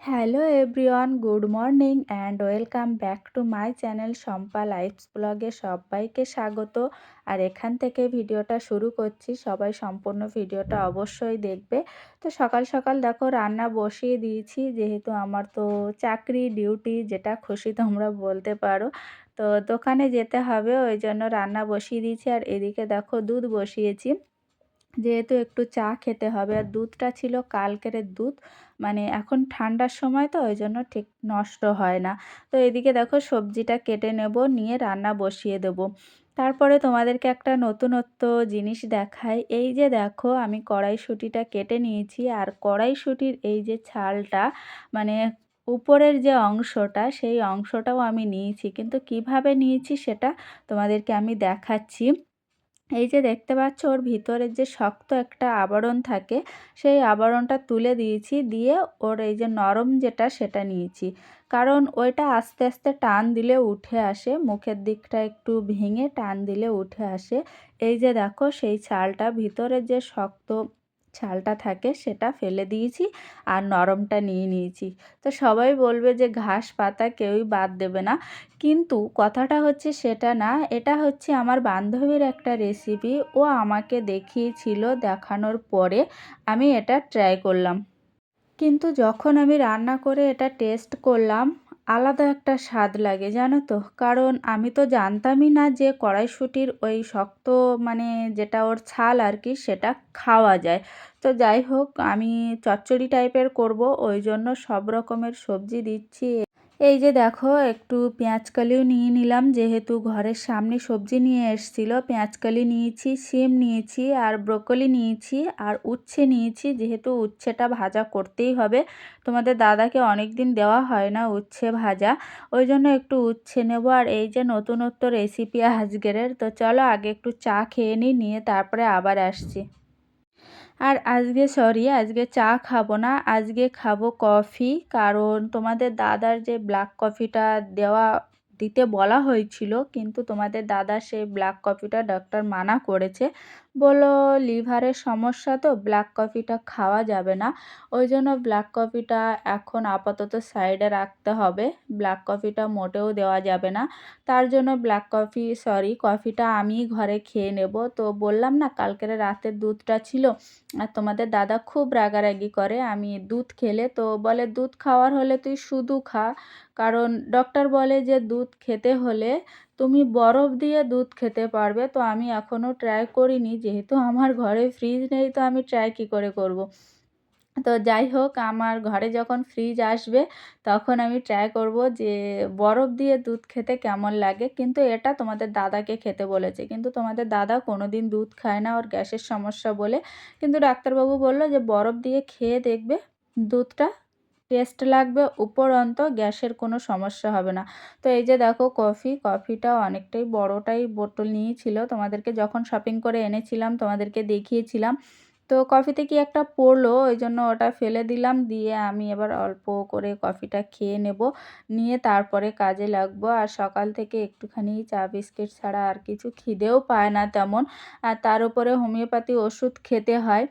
Hello everyone good morning and welcome back to my channel Shampa life's ব্লগে সবাইকে স্বাগত। আর এখান থেকে ভিডিওটা শুরু করছি, সবাই সম্পূর্ণ ভিডিওটা অবশ্যই দেখবে। তো সকাল সকাল দেখো রান্না বসিয়ে দিয়েছি, যেহেতু আমার তো চাকরি ডিউটি যেটা খুশি তোমরা বলতে পারো। তো দোকানে যেতে হবে, ওই জন্য রান্না বসিয়ে দিয়েছি। আর এদিকে দেখো দুধ বসিয়েছি। যেহেতু একটু চা খেতে হবে আর দুধটা ছিল কালকের দুধ মানে এখন ঠান্ডার সময় তো ওই জন্য ঠিক নষ্ট হয় না। তো এদিকে দেখো সবজিটা কেটে নেব, নিয়ে রান্না বসিয়ে দেব। তারপরে তোমাদেরকে একটা নতুনত্ব জিনিস দেখাই। এই যে দেখো আমি কড়াইশুঁটিটা কেটে নিয়েছি আর কড়াইশুঁটির এই যে ছালটা মানে উপরের যে অংশটা সেই অংশটাও আমি নিয়েছি। কিন্তু কীভাবে নিয়েছি সেটা তোমাদেরকে আমি দেখাচ্ছি। এই যে দেখতে পাচ্ছ, ওর ভিতরের যে শক্ত একটা আবরণ থাকে, সেই আবরণটা তুলে দিয়েছি, দিয়ে ওর এই যে নরম যেটা, সেটা নিয়েছি। কারণ ওইটা আস্তে আস্তে টান দিলে উঠে আসে, মুখের দিকটা একটু ভেঙে টান দিলে উঠে আসে। এই যে দেখো, সেই ছালটা ভিতরের যে শক্ত ছালটা থাকে সেটা ফেলে দিয়েছি আর নরমটা নিয়ে নিয়েছি। তো সবাই বলবে যে ঘাস পাতা কেউই বাদ দেবে না। কিন্তু কথাটা হচ্ছে সেটা না, এটা হচ্ছে আমার বান্ধবীর একটা রেসিপি ও আমাকে দেখিয়েছিল দেখানোর পরে আমি এটা ট্রাই করলাম। কিন্তু যখন আমি রান্না করে এটা টেস্ট করলাম আলাদা একটা স্বাদ লাগে, জানো তো? কারণ আমি তো জানতামই না যে কড়াইশুঁটির ওই শক্ত মানে যেটা ওর ছাল আর কি, সেটা খাওয়া যায়। তো যাই হোক, আমি চচ্চড়ি টাইপের করব, ওই জন্য সব রকমের সবজি দিচ্ছি। এই যে দেখো, একটু পেঁয়াজকালিও নিয়ে নিলাম। যেহেতু ঘরের সামনে সবজি নিয়ে এসছিল পেঁয়াজকালি নিয়েছি সিম নিয়েছি, আর ব্রোকলি নিয়েছি, আর উচ্ছে নিয়েছি। যেহেতু উচ্ছেটা ভাজা করতেই হবে, তোমাদের দাদাকে অনেক দিন দেওয়া হয় না উচ্ছে ভাজা। ওই জন্য একটু উচ্ছে নেব। আর এই যে নতুনত্ব রেসিপি আজকের, তো চলো আগে একটু চা খেয়ে নিই, নিয়ে তারপরে আবার আসছি। আর আজকে সরি আজকে চা খাব না। আজকে খাব কফি কারণ তোমাদের দাদার যে ব্ল্যাক কফিটা দেওয়া, দিতে বলা হয়েছিল, কিন্তু তোমাদের দাদা সেই ব্ল্যাক কফিটা ডাক্তার মানা করেছে। বলল লিভারের সমস্যা তো? ব্ল্যাক কফিটা খাওয়া যাবে না। ওই জন্য ব্ল্যাক কফিটা এখন আপাতত সাইডে রাখতে হবে। ব্ল্যাক কফিটা মোটেও দেওয়া যাবে না। তার জন্য ব্ল্যাক কফি, সরি, কফিটা আমি ঘরে খেয়ে নেব। তো বললাম না, কালকের রাতের দুধটা ছিল। আর তোমাদের দাদা খুব রাগারাগি করে, আমি দুধ খেলে, তো বলে দুধ খাওয়ার হলে তুই শুধু খা। কারণ ডক্টর বলে যে দুধ খেতে হলে তুমি বরফ দিয়ে দুধ খেতে পারবে, তো আমি এখনও ট্রাই করিনি। যেহেতু আমার ঘরে ফ্রিজ নেই, তো আমি ট্রাই কী করে করব। তো যাই হোক, আমার ঘরে যখন ফ্রিজ আসবে, তখন আমি ট্রাই করব যে বরফ দিয়ে দুধ খেতে কেমন লাগে। কিন্তু এটা তোমাদের দাদাকে খেতে বলেছে। কিন্তু তোমাদের দাদা কোনো দিন দুধ খায় না, ওর গ্যাসের সমস্যা বলে। কিন্তু ডাক্তারবাবু বলল যে বরফ দিয়ে খেয়ে দেখবে দুধটা। টেস্ট লাগবে উপরন্ত গ্যাসের কোনো সমস্যা হবে না। তো এই যে দেখো কফি, কফিটা অনেকটাই বড়টাই বোতল নিয়েছিল। তোমাদেরকে যখন শপিং করে এনেছিলাম, তোমাদেরকে দেখিয়েছিলাম। তো কফিতে কি একটা পড়ল, ওই জন্য ওটা ফেলে দিলাম, দিয়ে আমি এবার অল্প করে কফিটা খেয়ে নেব। নিয়ে তারপরে কাজে লাগবো। আর সকাল থেকে একটুখানি চা বিস্কিট ছাড়া আর কিছু খিদেও পায় না তেমন। আর তার উপরে হোমিওপ্যাথি ওষুধ খেতে হয়।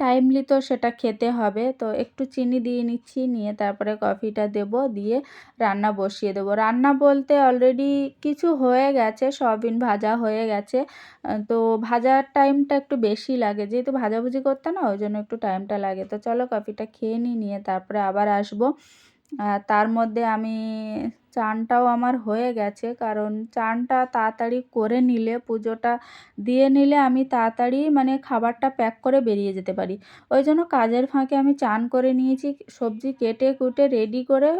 টাইমলি তো সেটা খেতে হবে। তো একটু চিনি দিয়ে নিচ্ছি, নিয়ে তারপরে কফিটা দেব, দিয়ে রান্না বসিয়ে দেবো। রান্না বলতে অলরেডি কিছু হয়ে গেছে, সয়াবিন ভাজা হয়ে গেছে। তো ভাজার টাইমটা একটু বেশি লাগে। যেহেতু ভাজাভুজি করতে না, ওই জন্য একটু টাইমটা লাগে। তো চলো কফিটা খেয়ে নিই, নিয়ে তারপরে আবার আসব। তার মধ্যে আমি চানটাও আমার হয়ে গেছে। কারণ চানটা তাড়াতাড়ি করে নিলে, পুজোটা দিয়ে নিলে আমি তাড়াতাড়ি মানে খাবারটা প্যাক করে বেরিয়ে যেতে পারি। ওই জন্য কাজের ফাঁকে আমি চান করে নিয়েছি, সবজি কেটে কুটে রেডি করে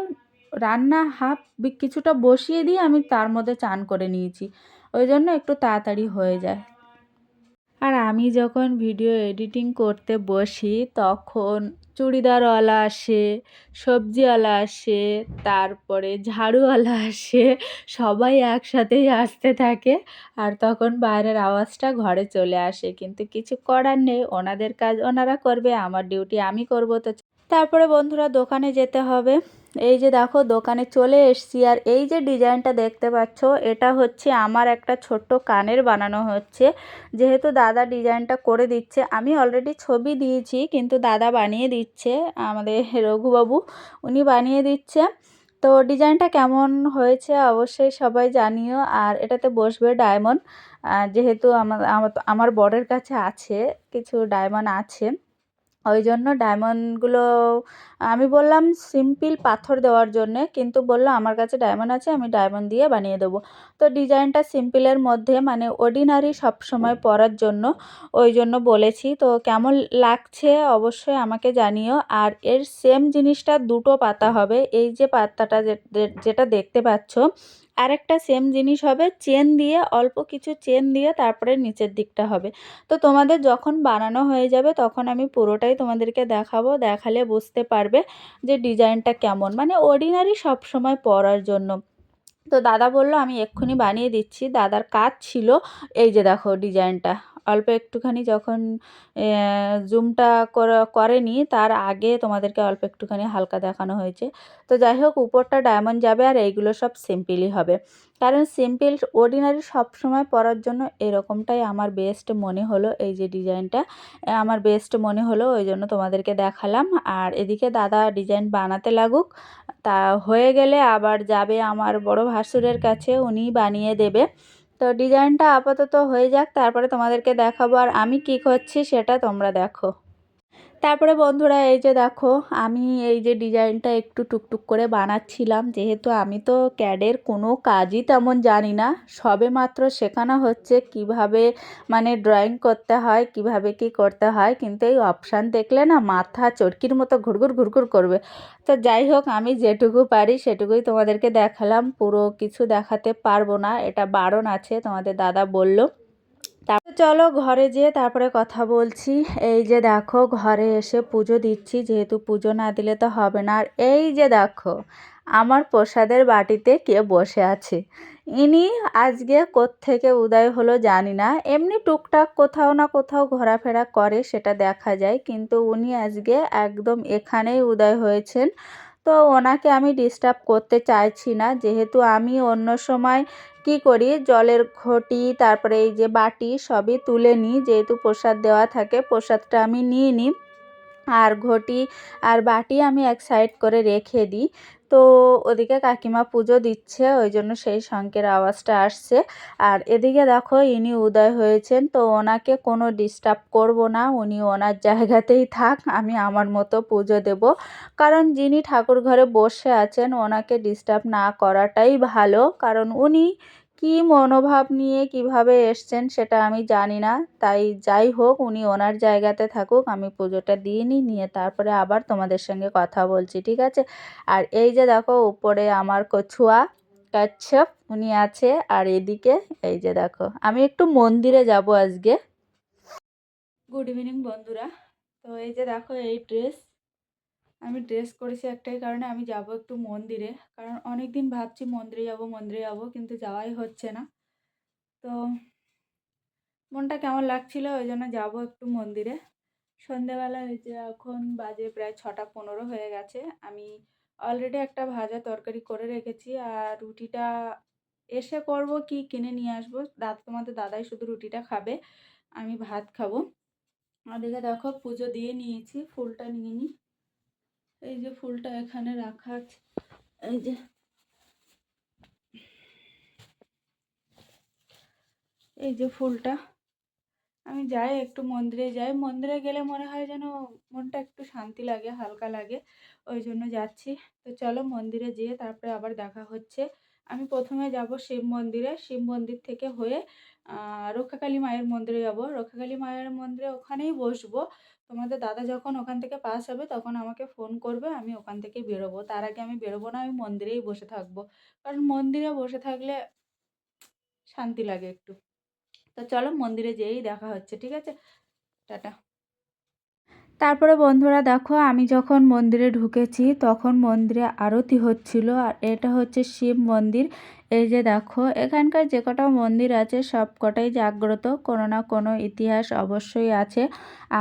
রান্না হাফ কিছুটা বসিয়ে দিয়ে আমি তার মধ্যে চান করে নিয়েছি। ওই জন্য একটু তাড়াতাড়ি হয়ে যায়। আর আমি যখন ভিডিও এডিটিং করতে বসি, তখন চুড়িদারওয়ালা আসে সবজিওয়ালা আসে, তারপরে ঝাড়ুওয়ালা আসে, সবাই একসাথেই আসতে থাকে। আর তখন বাইরের আওয়াজটা ঘরে চলে আসে, কিন্তু কিছু করার নেই, ওনাদের কাজ ওনারা করবে, আমার ডিউটি আমি করব তো। তারপরে বন্ধুরা দোকানে যেতে হবে। এই যে দেখো, দোকানে চলে এসছি আর এই যে ডিজাইনটা দেখতে পাচ্ছ, এটা হচ্ছে আমার একটা ছোট্ট কানের বানানো হচ্ছে। যেহেতু দাদা ডিজাইনটা করে দিচ্ছে, আমি অলরেডি ছবি দিয়েছি, কিন্তু দাদা বানিয়ে দিচ্ছে, আমাদের রঘুবাবু, উনি বানিয়ে দিচ্ছে। তো ডিজাইনটা কেমন হয়েছে অবশ্যই সবাই জানিও, আর এটাতে বসবে ডায়মন্ড। যেহেতু আমার আমার বরের কাছে আছে, কিছু ডায়মন্ড আছে। ওই জন্য ডায়মন্ডগুলো, আমি বললাম সিম্পল পাথর দেওয়ার জন্যে, কিন্তু বলল আমার কাছে ডায়মন্ড আছে, আমি ডায়মন্ড দিয়ে বানিয়ে দেবো। তো ডিজাইনটা সিম্পলের মধ্যে মানে অর্ডিনারি সবসময় পরার জন্য ওই জন্য বলেছি। তো কেমন লাগছে অবশ্যই আমাকে জানিও। আর এর সেম জিনিসটা দুটো পাতা হবে। এই যে পাতাটা যেটা দেখতে পাচ্ছ আরেকটা সেম জিনিস হবে চেন দিয়ে, অল্প কিছু চেন দিয়ে তারপরে নিচের দিকটা হবে। তো তোমাদের যখন বানানো হয়ে যাবে, তখন আমি পুরোটাই তোমাদেরকে দেখাবো, দেখালে বুঝতে পারবে যে ডিজাইনটা কেমন। মানে অর্ডিনারি সবসময় পরার জন্য। তো দাদা বলল, আমি এক্ষুনি বানিয়ে দিচ্ছি। দাদার কাজ ছিল, এই যে দেখো ডিজাইনটা। অল্প একটুখানি যখন জুমটা করেনি, তার আগে তোমাদেরকে অল্প একটুখানি হালকা দেখানো হয়েছে। তো যাই হোক, উপরটা ডায়মন্ড যাবে আর এইগুলো সব সিম্পলই হবে। কারণ সিম্পল অর্ডিনারি সবসময় পরার জন্য এরকমটাই আমার বেস্ট মনে হলো এই যে ডিজাইনটা। আমার বেস্ট মনে হলো, ওই জন্য তোমাদেরকে দেখালাম। আর এদিকে দাদা ডিজাইন বানাতে লাগুক, তা হয়ে গেলে আবার যাবে আমার বড় ভাসুরের কাছে, উনি বানিয়ে দেবে। তো ডিজাইনটা আপাতত হয়ে যাক, তারপরে তোমাদেরকে দেখাবো আর আমি কী করছি সেটা তোমরা দেখো। তারপরে বন্ধুরা, এই যে দেখো, আমি এই যে ডিজাইনটা একটু টুকটুক করে বানাচ্ছিলাম। যেহেতু আমি তো ক্যাডের কোনো কাজই তেমন জানি না। সবে মাত্র শেখানো হচ্ছে কীভাবে মানে ড্রয়িং করতে হয়, কীভাবে কি করতে হয়। কিন্তু এই অপশান দেখলে না, মাথা চরকির মতো ঘুরঘুর ঘুরঘুর করবে। তো যাই হোক, আমি যেটুকু পারি সেটুকুই তোমাদেরকে দেখালাম। পুরো কিছু দেখাতে পারব না, এটা বারণ আছে, তোমাদের দাদা বলল। চলো ঘরে যেয়ে তারপরে কথা বলছি। এই যে দেখো, ঘরে এসে পুজো দিচ্ছি, যেহেতু পুজো না দিলে তো হবে না। আর এই যে দেখো, আমার প্রসাদের বাটিতে কে বসে আছে? ইনি আজকে থেকে উদয় হলো জানি না। এমনি টুকটাক কোথাও না কোথাও ঘোরাফেরা করে, সেটা দেখা যায়। কিন্তু উনি আজকে একদম এখানেই উদয় হয়েছেন। তো ওনাকে আমি ডিস্টার্ব করতে চাইছি না। যেহেতু আমি অন্য সময় কি করি? জলের ঘটি, তারপরে এই যে বাটি সবই তুলে নিই। যেহেতু প্রসাদ দেওয়া থাকে, প্রসাদটা আমি নিয়ে নিই। আর ঘটি আর বাটি আমি এক সাইড করে রেখে দিই। তো ওদিকে কাকিমা পুজো দিচ্ছে, ওই জন্য সেই শঙ্কের আওয়াজটা আসছে। আর এদিকে দেখো ইনি উদয় হয়েছেন, তো ওনাকে কোনো ডিস্টার্ব করব না, উনি ওনার জায়গাতেই থাক, আমি আমার মতো পুজো দেব। কারণ যিনি ঠাকুর ঘরে বসে আছেন, ওনাকে ডিস্টার্ব না করাটাই ভালো, কারণ উনি কি মনোভাব নিয়ে কীভাবে এসছেন সেটা আমি জানি না। তাই যাই হোক, উনি ওনার জায়গাতে থাকুক, আমি পুজোটা দিয়ে নিই, নিয়ে তারপরে আবার তোমাদের সঙ্গে কথা বলছি, ঠিক আছে? আর এই যে দেখো, উপরে আমার কছুয়া, কাচ্ছপ উনি আছে, আর এদিকে এই যে দেখো, আমি একটু মন্দিরে যাব আজকে। গুড ইভিনিং বন্ধুরা। তো এই যে দেখো, এই ড্রেস আমি ড্রেস করেছি একটাই কারণে আমি যাব একটু মন্দিরে। কারণ অনেক দিন ভাবছি মন্দিরে যাব মন্দিরে যাব, কিন্তু যাওয়াই হচ্ছে না। তো মনটা কেমন লাগছিল? ওই জন্য যাব একটু মন্দিরে। সন্ধেবেলা হয়েছে এখন বাজে প্রায় ছটা পনেরো হয়ে গেছে। আমি অলরেডি একটা ভাজা তরকারি করে রেখেছি। আর রুটিটা এসে করব কি কিনে নিয়ে আসব? দাদা তোমাদের দাদাই শুধু রুটিটা খাবে, আমি ভাত খাব। ওদিকে দেখো পুজো দিয়ে নিয়েছি, ফুলটা নিয়ে নিই এই যে ফুলটা এখানে রাখা আছে। এই যে এই যে ফুলটা। আমি যাই, একটু মন্দিরে যাই। মন্দিরে গেলে মনে হয় যেন মনটা একটু শান্তি লাগে, হালকা লাগে। ওই জন্য যাচ্ছি। তো চলো মন্দিরে যেয়ে তারপরে আবার দেখা হচ্ছে। আমি প্রথমে যাব শিব মন্দিরে। শিব মন্দির থেকে হয়ে রক্ষাকালী মায়ের মন্দিরে যাব। রক্ষাকালী মায়ের মন্দিরে ওখানেই বসবো। তোমাদের দাদা যখন ওখান থেকে পাস হবে তখন আমাকে ফোন করবে, আমি ওখান থেকে বেরোবো। তার আগে আমি বেরোবো না, আমি মন্দিরেই বসে থাকব। কারণ মন্দিরে বসে থাকলে শান্তি লাগে একটু। তো চলো মন্দিরে যেয়েই দেখা হচ্ছে, ঠিক আছে? টাটা। তারপরে বন্ধুরা দেখো, আমি যখন মন্দিরে ঢুকেছি তখন মন্দিরে আরতি হচ্ছিল আর এটা হচ্ছে শিব মন্দির। এই যে দেখো, এখানকার যে কটা মন্দির আছে সব কটাই জাগ্রত, কোনো না কোনো ইতিহাস অবশ্যই আছে।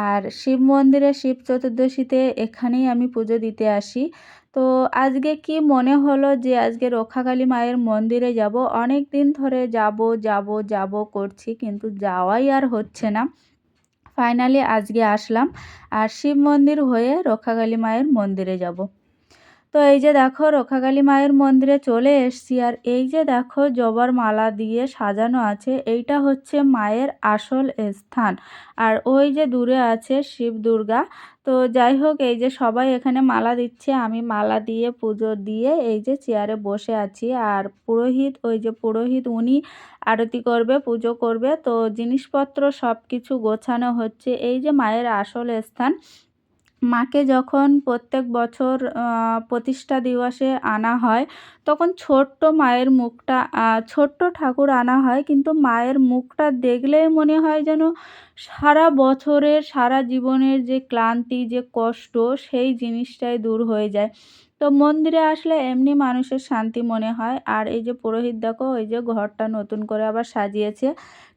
আর শিব মন্দিরে, শিব চতুর্দশীতে এখানেই আমি পুজো দিতে আসি। তো আজকে কি মনে হলো যে আজকে রক্ষাকালী মায়ের মন্দিরে যাব? অনেক দিন ধরে যাব যাব যাব করছি কিন্তু যাওয়াই আর হচ্ছে না। ফাইনালি আজকে আসলাম। আর শিব মন্দির হয়ে রক্ষাকালী মায়ের মন্দিরে যাব। তো এই যে দেখো রক্ষাকালী মায়ের মন্দিরে চলে এসছি। আর এই যে দেখো জবার মালা দিয়ে সাজানো আছে, এইটা হচ্ছে মায়ের আসল স্থান। আর ওই যে দূরে আছে শিব দুর্গা। তো যাই হোক, এই যে সবাই এখানে মালা দিচ্ছে, আমি মালা দিয়ে পুজো দিয়ে এই যে চেয়ারে বসে আছি। আর পুরোহিত, ওই যে পুরোহিত, উনি আরতি করবে, পুজো করবে। তো জিনিসপত্র সব কিছু গোছানো হচ্ছে। এই যে মায়ের আসল স্থান মাকে যখন প্রত্যেক বছর প্রতিষ্ঠা দিবসে আনা হয়, তখন ছোট্ট মায়ের মুখটা ছোট্ট ঠাকুর আনা হয়, কিন্তু মায়ের মুখটা দেখলেই মনে হয় যেন সারা বছরের, সারা জীবনের যে ক্লান্তি, যে কষ্ট, সেই জিনিসটাই দূর হয়ে যায়। তো মন্দিরে আসলে এমনি মানুষের শান্তি মনে হয়। আর এই যে পুরোহিত দেখো ওই যে ঘরটা নতুন করে আবার সাজিয়েছে।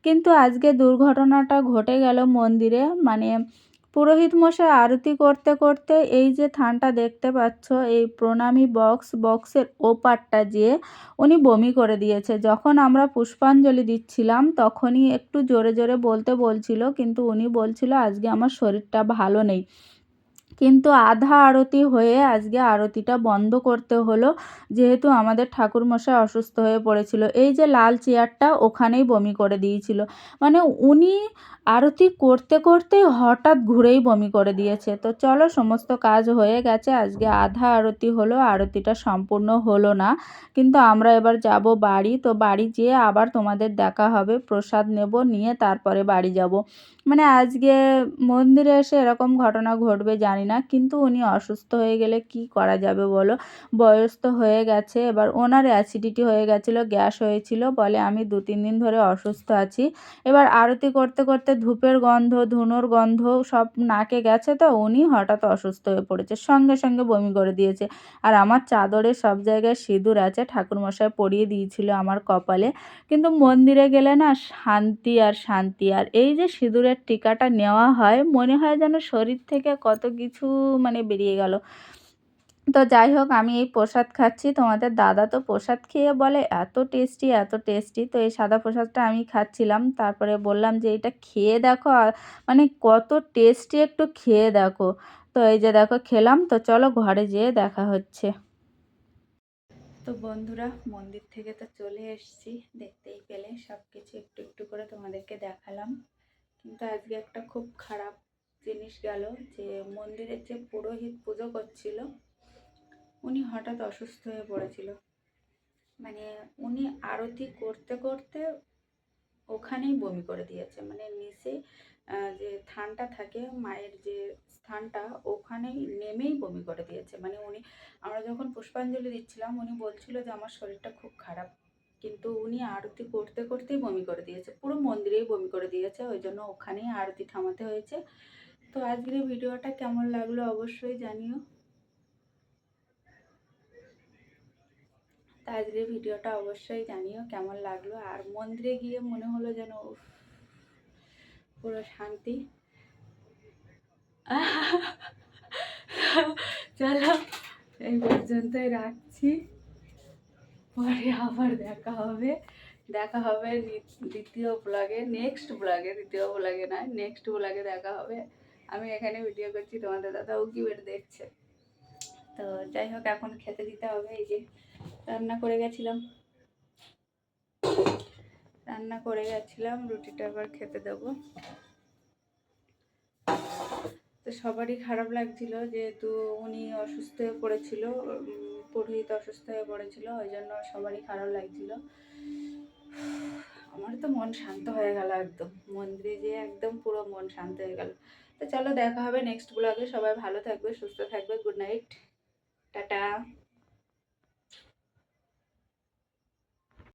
কিন্তু আজকে দুর্ঘটনাটা ঘটে গেল মন্দিরে মানে পুরোহিত মশাই আরতি করতে করতে এই যে থানটা দেখতে পাচ্ছ, এই প্রণামী বক্স, বক্সের ওপারটা যে উনি বমি করে দিয়েছে। যখন আমরা পুষ্পাঞ্জলি দিচ্ছিলাম, তখনই একটু জোরে জোরে বলতে বলছিল, কিন্তু উনি বলছিল, আজকে আমার শরীরটা ভালো নেই। কিন্তু আধা আরতি হয়ে আজকে আরতিটা বন্ধ করতে হলো। যেহেতু আমাদের ঠাকুরমশাই অসুস্থ হয়ে পড়েছিল, এই যে লাল চেয়ারটা ওখানেই বমি করে দিয়েছিল। মানে উনি আরতি করতে করতে হঠাৎ ঘুরেই বমি করে দিয়েছে। তো চলো, সমস্ত কাজ হয়ে গেছে, আজকে আধা আরতি হলো, আরতিটা সম্পূর্ণ হলো না। কিন্তু আমরা এবার যাব বাড়ি, তো বাড়ি যেয়ে আবার তোমাদের দেখা হবে, প্রসাদ নেব, নিয়ে তারপরে বাড়ি যাব। মানে আজকে মন্দিরে এসে এরকম ঘটনা ঘটবে জানি না। কিন্তু উনি অসুস্থ হয়ে গেলে কি করা যাবে বলো? বয়স তো হয়ে গেছে, এবার ওনার অ্যাসিডিটি হয়ে গেছিল, গ্যাস হয়েছিল বলে আমি দু, তিন দিন ধরে অসুস্থ আছি। এবার আরতি করতে করতে ধূপের গন্ধ, ধুনোর গন্ধ সব নাকে গেছে তো, উনি হঠাৎ অসুস্থ হয়ে পড়েছে, সঙ্গে সঙ্গে বমি করে দিয়েছে। আর আমার চাদরে সব জায়গায় সিঁদুর আছে, ঠাকুরমশাই পরিয়ে দিয়েছিল আমার কপালে। কিন্তু মন্দিরে গেলে না শান্তি আর শান্তি, আর এই যে সিঁদুরের টিকাটা নেওয়া হয়, মনে হয় যেন শরীর থেকে কত কিছু মানে বেরিয়ে গেল। তো যাই হোক, আমি এই প্রসাদ খাচ্ছি। তোমাদের দাদা তো প্রসাদ খেয়ে বলে, এত টেস্টি এত টেস্টি তো এই সাদা প্রসাদটা আমি খাচ্ছিলাম। তারপরে বললাম যে, এটা খেয়ে দেখো মানে কত টেস্টি একটু খেয়ে দেখো। তো এই যে দেখো, খেলাম। তো চলো ঘরে যেয়ে দেখা হচ্ছে। তো বন্ধুরা, মন্দির থেকে তো চলে এসছি। দেখতেই পেলে সব কিছু একটু একটু করে তোমাদেরকে দেখালাম। কিন্তু আজকে একটা খুব খারাপ জিনিস গেল যে মন্দিরের যে পুরোহিত পুজো করছিল, উনি হঠাৎ অসুস্থ হয়ে পড়েছিল। মানে উনি আরতি করতে করতে ওখানেই বমি করে দিয়েছে। মানে নিচে যে থানটা থাকে, মায়ের যে স্থানটা, ওখানেই নেমেই বমি করে দিয়েছে। মানে উনি, আমরা যখন পুষ্পাঞ্জলি দিচ্ছিলাম, উনি বলছিল যে আমার শরীরটা খুব খারাপ। কিন্তু উনি আরতি করতে করতেই বমি করে দিয়েছে। পুরো মন্দিরেই বমি করে দিয়েছে। ওই জন্য ওখানেই আরতি থামাতে হয়েছে। তো আজকের ভিডিওটা কেমন লাগল অবশ্যই জানিও। তা আজকের ভিডিওটা অবশ্যই জানিও কেমন লাগল। আর মন্দিরে গিয়ে মনে হলো যেন পুরো শান্তি। চলো, এই পর্যন্তই রাখছি। পরে আবার দেখা হবে। দেখা হবে দ্বিতীয় ব্লগে নেক্সট ব্লগে দ্বিতীয় ব্লগে নয় নেক্সট ব্লগে দেখা হবে। আমি এখানে ভিডিও করছি, তোমাদের দাদা উকি বেড়ে দেখছে। তো যাই হোক, এখন খেতে দিতে হবে, এই যে রান্না করে গেছিলাম। রান্না করে গেছিলাম, রুটিটা আবার খেতে দেবো। তো সবারই খারাপ লাগছিল, যেহেতু উনি অসুস্থ হয়ে পড়েছিল পুরোহিত অসুস্থ হয়ে পড়েছিল, ওই জন্য সবারই খারাপ লাগছিল। আমার তো মন শান্ত হয়ে গেল একদম মন্দিরে যেয়ে একদম পুরো মন শান্ত হয়ে গেল। তো চলো দেখা হবে নেক্সট ব্লগে সবাই ভালো থাকবে সুস্থ থাকবে। Good night tata.